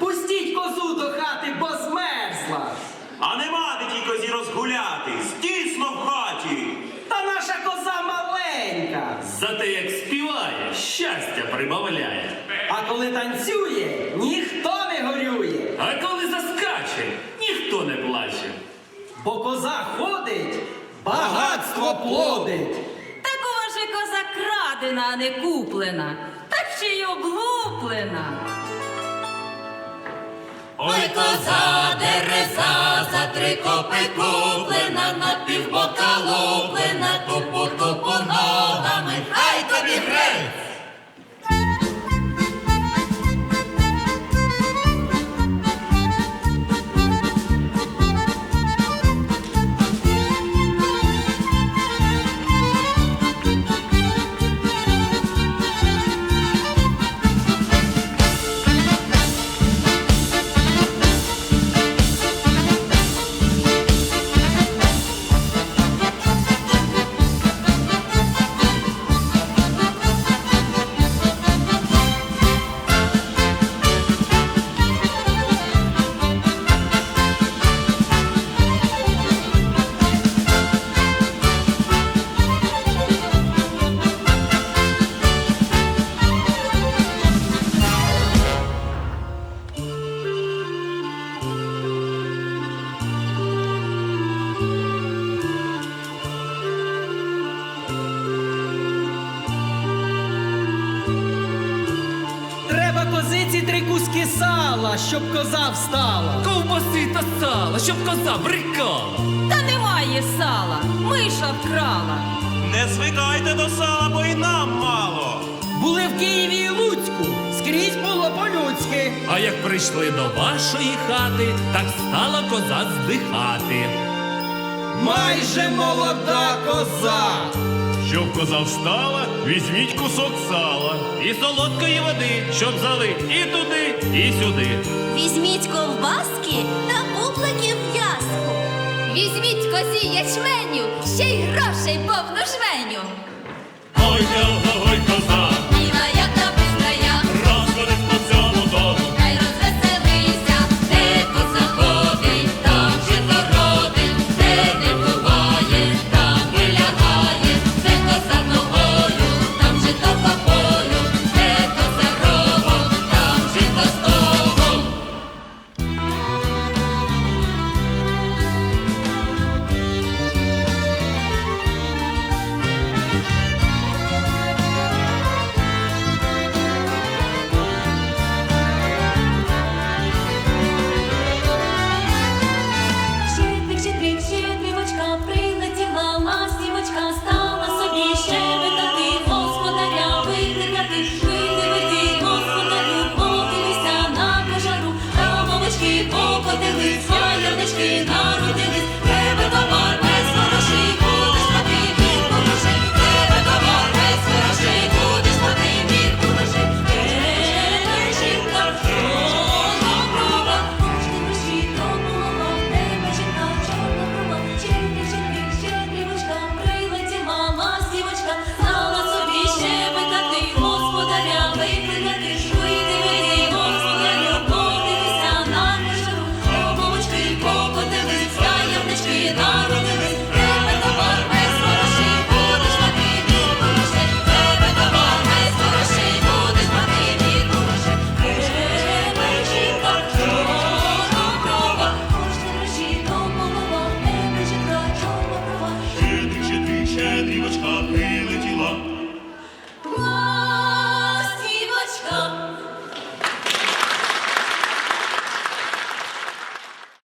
пустіть козу до хати, бо змерзла. А нема де тій козі розгулятись, тісно в хаті. Та наша коза маленька. Зате як співає, щастя прибавляє. А коли танцює, ніхто не горює. А коли заскаче, ніхто не плаче. Бо коза ходить, багатство плодить. Такова же коза крадена, а не куплена, та ще й облуплена. Ой, коза дереза, за три копи куплена, на півбока луплена, тупу Козиці три куски сала, щоб коза встала. Ковбаси та сала, щоб коза брикала. Та немає сала, миша вкрала. Не звикайте до сала, бо і нам мало. Були в Києві і Луцьку, скрізь було по-людськи. А як прийшли до вашої хати, так стала коза здихати. Майже молода коза. Щоб коза встала, візьміть кусок сала. І солодкої води, щоб залить і туди, і сюди. Візьміть ковбаски та бубликів в'язку. Візьміть козі ячменю, ще й грошей повну жменю.